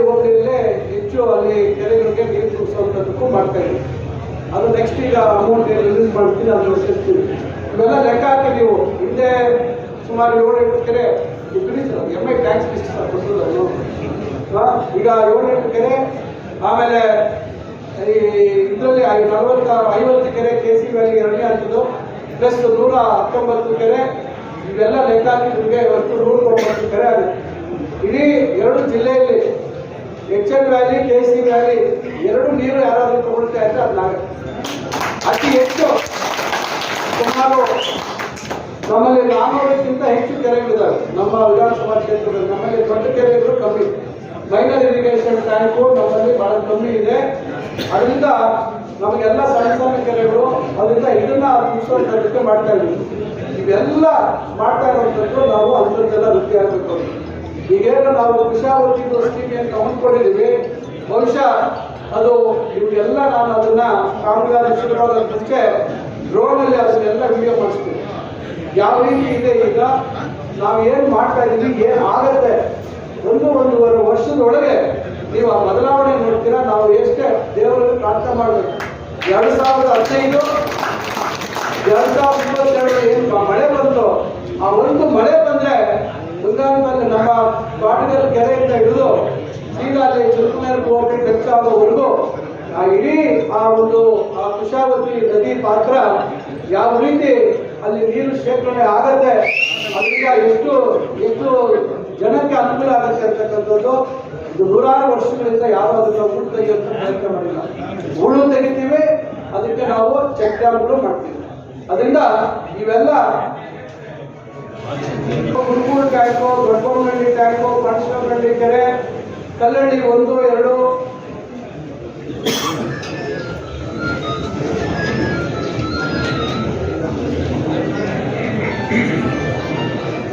ಹೋಬಳಿಯಲ್ಲೇ ಹೆಚ್ಚು ಅಲ್ಲಿ ಕೆರೆಗಳಿಗೆ ನೀರು ತುಂಬಿಸುವಂಥದ್ದಕ್ಕೂ ಮಾಡ್ತಾ ಇದ್ದೀವಿ ಅದು ನೆಕ್ಸ್ಟ್ ಈಗ ಅಮೌಂಟ್ ರಿಲೀಸ್ ಮಾಡ್ತೀನಿ ಅದನ್ನು ಸೇರ್ತೀವಿ ಇವೆಲ್ಲ ಲೆಕ್ಕ ಹಾಕಿ ನೀವು ಹಿಂದೆ ಸುಮಾರು ಏಳು ಎಂಟು ಕೆರೆ ಎಂ ಐ ಟ್ಯಾಕ್ಸ್ ಲಿಸ್ಟ್ ಕೊಟ್ಟಿರೋದು ಅದು. ಈಗ ಏಳು ಎಂಟು ಕೆರೆ, ಆಮೇಲೆ ಈ ಇದರಲ್ಲಿ ನಲವತ್ತ ಐವತ್ತು ಕೆರೆ ಕೆ ಸಿ ವ್ಯಾಲಿ ಎರಡನೇ ಹಂತದ್ದು ಪ್ಲಸ್ ನೂರ ಹತ್ತೊಂಬತ್ತು ಕೆರೆ, ಇವೆಲ್ಲ ಲೆಕ್ಕ ಹಾಕಿ ನಿಮಗೆ ಇವತ್ತು ನೂರ ತೊಂಬತ್ತು ಕೆರೆ ಆಗುತ್ತೆ. ಇಡೀ ಎರಡು ಜಿಲ್ಲೆಯಲ್ಲಿ H N valley K C valley ಎರಡು ನೀರು ಯಾರಾದರೂ ತಗೊಳ್ತಾ ಇದ್ರೆ ಅದು ನಾವೇ ಅತಿ ಹೆಚ್ಚು ಸುಮಾರು ನಮ್ಮಲ್ಲಿ ನಾನ್ನೂರಕ್ಕಿಂತ ಹೆಚ್ಚು ಕೆರೆಗಳಿದ್ದಾವೆ ನಮ್ಮ ವಿಧಾನಸಭಾ ಕ್ಷೇತ್ರದಲ್ಲಿ ನಮ್ಮಲ್ಲಿ ದೊಡ್ಡ ಕೆರೆಗಳು ಕಮ್ಮಿ. ಮೈನರ್ ಇರಿಗೇಷನ್ ಟ್ಯಾಂಕು ನಮ್ಮಲ್ಲಿ ಬಹಳ ಕಮ್ಮಿ ಇದೆ. ಅದರಿಂದ ನಮಗೆಲ್ಲ ಸಣ್ಣ ಸಣ್ಣ ಕೆರೆಗಳು ಅದರಿಂದ ಇದನ್ನ ಮುಗಿಸುವಂಥದ್ದಕ್ಕೆ ಮಾಡ್ತಾ ಇದ್ದೀವಿ. ಇವೆಲ್ಲ ಮಾಡ್ತಾ ಇರುವಂಥದ್ದು ನಾವು ಅದರದ್ದೆಲ್ಲ ವೃತ್ತಿ ಆಗಬೇಕು. ಈಗೇನು ನಾವು ಕೃಷಾವತಿ ಸ್ಕೀಮ್ ಏನು ತಗೊಂಡ್ಕೊಂಡಿದ್ದೀವಿ ಬಹುಶಃ ಅದು ಇವರೆಲ್ಲ ನಾನು ಅದನ್ನ ಕಾಮಗಾರಿ ಶುರುವಾದ ಮುಂಚೆ ಡ್ರೋನಲ್ಲಿ ಅದನ್ನೆಲ್ಲ ವಿಡಿಯೋ ಮಾಡಿಸ್ತೀವಿ. ಯಾವ ರೀತಿ ಇದೆ ಈಗ? ನಾವು ಏನು ಮಾಡ್ತಾ ಇದ್ದೀವಿ ಏನು ಆಗತ್ತೆ? ಒಂದು ಒಂದೂವರೆ ವರ್ಷದೊಳಗೆ ನೀವು ಆ ಬದಲಾವಣೆ ನೋಡ್ತೀರಾ? ನಾವು ಎಷ್ಟೇ ದೇವರಲ್ಲಿ ಪ್ರಾರ್ಥನೆ ಮಾಡಬೇಕು. ಎರಡು ಸಾವಿರದ ಹದಿನೈದು, ಎರಡ್ ಸಾವಿರದ ಇಪ್ಪತ್ತೆರಡು ಏನು ಮಳೆ ಬಂತು, ಆ ಒಂದು ಮಳೆ ಮುಂಗಾರಿನಲ್ಲಿ ನಮ್ಮ ಬಾಟಗಲ್ ಕೆರೆಯಿಂದ ಹಿಡಿದು ಸೀದಾ ಅಲ್ಲಿ ಚುರುಕುಮೇಲೆ ಹೋಗಿ ಖರ್ಚಾಗೋವರೆಗೂ ಆ ಇಡೀ ಆ ಒಂದು, ಆ ಕುಶಾವತಿ ನದಿ ಪಾತ್ರ ಯಾವ ರೀತಿ ಅಲ್ಲಿ ನೀರು ಶೇಖರಣೆ ಆಗತ್ತೆ ಅದರಿಂದ ಎಷ್ಟು ಎಷ್ಟು ಜನಕ್ಕೆ ಅನುಕೂಲ ಆಗುತ್ತೆ ಅಂತಕ್ಕಂಥದ್ದು ಇದು ನೂರಾರು ವರ್ಷಗಳಿಂದ ಯಾವ ಅದನ್ನ ಉಳು ಪ್ರಯತ್ನ ಮಾಡಿಲ್ಲ. ಉಳು ತೆಗಿತೀವಿ, ಅದಕ್ಕೆ ನಾವು ಚೆಕ್ ಡ್ಯಾಮ್ಗಳು ಮಾಡ್ತೀವಿ. ಅದರಿಂದ ಇವೆಲ್ಲ ಗುರುಕೂರು ಟ್ಯಾಂಕು ದೊಡ್ಡಬೊಮ್ಮನಹಳ್ಳಿ ಟ್ಯಾಂಕು ಪರಶುರಾಮನಹಳ್ಳಿ ಕೆರೆ, ಕಲ್ಲಳ್ಳಿ ಒಂದು, ಎರಡು.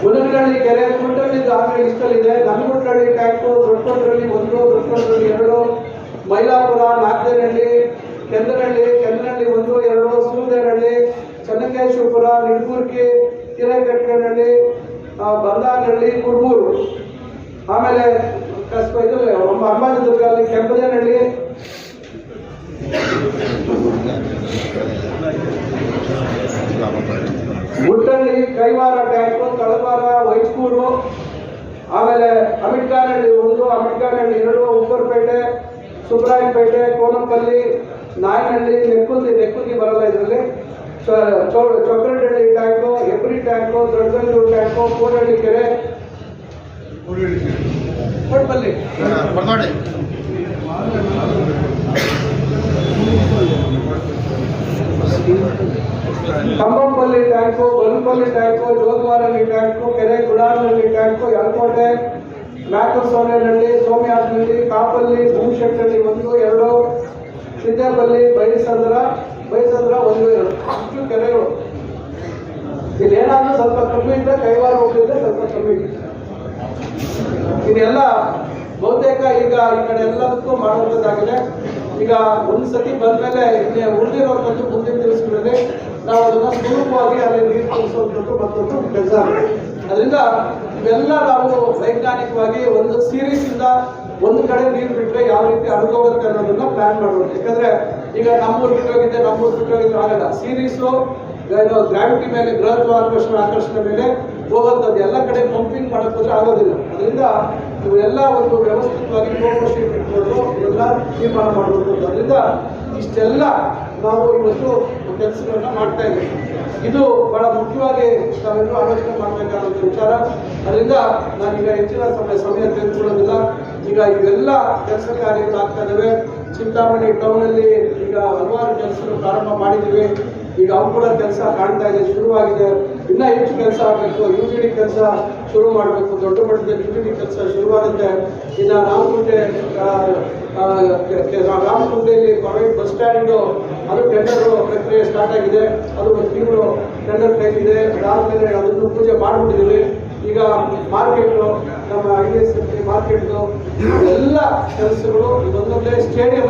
ಮುನಗನಹಳ್ಳಿ ಕೆರೆ ಕುಂಟಳ್ಳಿ ಆಮೇಲೆ ಇಷ್ಟಲ್ಲಿದೆ. ನನ್ನಗುಂಟಹಳ್ಳಿ ಟ್ಯಾಂಕು ದೊಡ್ಡಕೊಂಡ್ರಳ್ಳಿ ಒಂದು ದೊಡ್ಡಕೊಂಡ್ರಳ್ಳಿ ಎರಡು. ಮೈಲಾಪುರ ನಾಗದೇನಹಳ್ಳಿ ಕೆಂದನಹಳ್ಳಿ ಕೆಂದನಹಳ್ಳಿ ಒಂದು, ಎರಡು. ಸೂರ್ಯನಹಳ್ಳಿ ಚನ್ನಕೇಶ್ವರಪುರ ನಿಡ್ಕೂರ್ಕಿ ಹಿರೇಕಟ್ಟನಹಳ್ಳಿ ಬಂದಾನಹಳ್ಳಿ ಕುರ್ಮೂರು ಆಮೇಲೆ, ಕಸ್ಬ ಇದು ಅಂಬಾಜಿದುರ್ಗ ಅಲ್ಲಿ ಕೆಂಪದೇನಹಳ್ಳಿ. ಗುಟ್ಟಳ್ಳಿ ಕೈವಾರ ಟ್ಯಾಂಕು, ತಳವಾರ ವೈಸ್ಕೂರು ಆಮೇಲೆ ಅಮಿಟ್ಕಾನಹಳ್ಳಿ ಒಂದು, ಅಮಿಟ್ಕಾನಹಳ್ಳಿ ಎರಡು, ಉಪ್ಪರ್ಪೇಟೆ ಸುಬ್ರಾಯಪೇಟೆ ಕೋನಂಪಲ್ಲಿ, ನಾಯನಹಳ್ಳಿ, ನೆಕ್ಕುಂದಿ ನೆಕ್ಕುಂದಿ ಬರಲ್ಲ ಇದರಲ್ಲಿ. Chokkarahalli tank Hebri tank Doddagangur tank Kodahalli ಕೆರೆ ಕೊಟ್ಬಲ್ಲಿ ಬರ್ತಾಡಿ Kambampalli tank Balapalli tank Jodwarahalli tank ಕೆರೆ ಗುಡಾನಹಳ್ಳಿ ಟ್ಯಾಂಕು ಯಲಕೋಟೆ ಮ್ಯಾಕಸೋನೆಹಳ್ಳಿ ಸೋಮಯಾಜನಹಳ್ಳಿ ಕಾಪಲ್ಲಿ ಭೂಶೆಟ್ಟಹಳ್ಳಿ ಒಂದು ಎರಡು ಸಿದ್ದೇಪಲ್ಲಿ ಬೈಸಂದ್ರ ಬೈಸಂದ್ರ ಸ್ವಲ್ಪ ಕಮ್ಮಿ ಇದ್ರೆ, ಕೈವಾರ ಹೋಗಿದ್ರೆ ಸ್ವಲ್ಪ ಕಮ್ಮಿ ಇದೆ ಇದೆಲ್ಲ ಬಹುತೇಕ ಈಗ ಈ ಕಡೆ ಎಲ್ಲದಕ್ಕೂ ಮಾಡುವಂಥದ್ದಾಗಿದೆ ಈಗ ಒಂದ್ಸತಿ ಬಂದ್ಮೇಲೆ ಇಲ್ಲಿ ಉಳಿದಿರುವಂಥದ್ದು ಮುಂದಿನ ದಿವಸಗಳಲ್ಲಿ ನಾವು ಅದನ್ನು ಸುಲಭವಾಗಿ ಅಲ್ಲಿ ನೀರು ತುಂಬಿಸುವಂಥದ್ದು ಮತ್ತೊಂದು ಕೆಲಸ ಅದರಿಂದ ಇವೆಲ್ಲ ನಾವು ವೈಜ್ಞಾನಿಕವಾಗಿ ಒಂದು ಸೀರೀಸ್ ಇಂದ ಒಂದು ಕಡೆ ನೀರು ಬಿಟ್ಟರೆ ಯಾವ ರೀತಿ ಅನುಭವಕ್ಕೆ ಅನ್ನೋದನ್ನ ಪ್ಲಾನ್ ಮಾಡ್ಬೋದು ಯಾಕಂದ್ರೆ ಈಗ ನಮ್ಮೂರು ಬಿಟ್ಟೋಗಿದ್ದೆ ನಮ್ಮೂರು ಬಿಟ್ಟೋಗಿದ್ರೆ ಆಗಲ್ಲ. ಸೀರೀಸು ಏನು ಗ್ರಾವಿಟಿ ಮೇಲೆ ಆಕರ್ಷಣ, ಆಕರ್ಷಣೆ ಮೇಲೆ ಹೋಗುವಂಥದ್ದು ಎಲ್ಲ ಕಡೆ ಪಂಪಿಂಗ್ ಮಾಡಕ್ ಹೋದ್ರೆ ಆಗೋದಿಲ್ಲ. ಅದರಿಂದ ಇವೆಲ್ಲ ಒಂದು ವ್ಯವಸ್ಥಿತವಾಗಿ ಶೀಟ್ ಇಟ್ಕೊಂಡು ಇವೆಲ್ಲ ತೀರ್ಮಾನ ಮಾಡಬೇಕು. ಅದರಿಂದ ಇಷ್ಟೆಲ್ಲ ನಾವು ಇವತ್ತು ಕೆಲಸಗಳನ್ನ ಮಾಡ್ತಾ ಇದ್ದೀವಿ. ಇದು ಬಹಳ ಮುಖ್ಯವಾಗಿ ನಾವೆಲ್ಲರೂ ಆಲೋಚನೆ ಮಾಡಬೇಕಾದಂಥ ವಿಚಾರ. ಅದರಿಂದ ನಾನೀಗ ಹೆಚ್ಚಿನ ಸಮಯ ಸಮಯ ತೆಗೆದುಕೊಳ್ಳೋದಿಲ್ಲ. ಈಗ ಇವೆಲ್ಲ ಕೆಲಸ ಕಾರ್ಯಗಳಾಗ್ತಾ ಇದ್ದಾವೆ. ಚಿಂತಾಮಣಿ ಟೌನಲ್ಲಿ ಈಗ ಹಲವಾರು ಕೆಲಸಗಳು ಪ್ರಾರಂಭ ಮಾಡಿದ್ದೀವಿ. ಈಗ ಕೂಡ ಕೆಲಸ ಕಾಣ್ತಾ ಇದೆ, ಶುರುವಾಗಿದೆ. ಇನ್ನ ಹೆಚ್ಚು ಕೆಲಸ ಆಗಬೇಕು. ಯು ಜಿ ಡಿ ಕೆಲಸ ಶುರು ಮಾಡಬೇಕು. ದೊಡ್ಡ ಮಟ್ಟದ ಯು ಜಿ ಡಿ ಕೆಲಸ ಶುರುವಾಗುತ್ತೆ. ಇನ್ನ ರಾಮಕುಂಟೆ ರಾಮಕೋಟೆಯಲ್ಲಿ ಪ್ರೈವೇಟ್ ಬಸ್ ಸ್ಟ್ಯಾಂಡ್, ಅದು ಟೆಂಡರ್ ಪ್ರಕ್ರಿಯೆ ಸ್ಟಾರ್ಟ್ ಆಗಿದೆ. ಅದು ಒಂದು ತಿಂಗಳು ಟೆಂಡರ್ ಕೈಗಿದೆ ಅದಾದ್ಮೇಲೆ ಅದನ್ನು ಪೂಜೆ ಮಾಡಿಬಿಟ್ಟಿದ್ದೀವಿ. ಈಗ ಮಾರ್ಕೆಟ್ ನಮ್ಮ ಐ ಎಸ್ ಮಾರ್ಕೆಟ್ ಎಲ್ಲ ಕೆಲಸಗಳು ಇದೊಂದೊಂದೇ ಸ್ಟೇಡಿಯಂ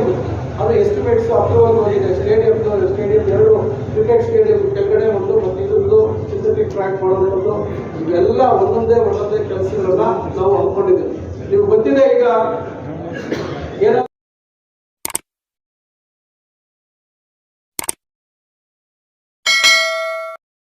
ಅದು ಎಸ್ಟಿಮೇಟ್ಸ್ ಅಪ್ರೂವಲ್ ಇದೆ ಸ್ಟೇಡಿಯಂ ಸ್ಟೇಡಿಯಂ ಎರಡು ಕ್ರಿಕೆಟ್ ಸ್ಟೇಡಿಯಂ ಕೆಳಗಡೆ ಒಂದು ಮತ್ತು ಇದೊಂದು ಸಿಂಥೆಟಿಕ್ ಟ್ರ್ಯಾಕ್ ಮಾಡೋದು ಇವೆಲ್ಲ ಒಂದೊಂದೇ ಒಂದೊಂದೇ ಕೆಲಸಗಳನ್ನ ನಾವು ಅಂದ್ಕೊಂಡಿದ್ದೀವಿ ನೀವು ಗೊತ್ತಿದೆ ಈಗ ಏನೋ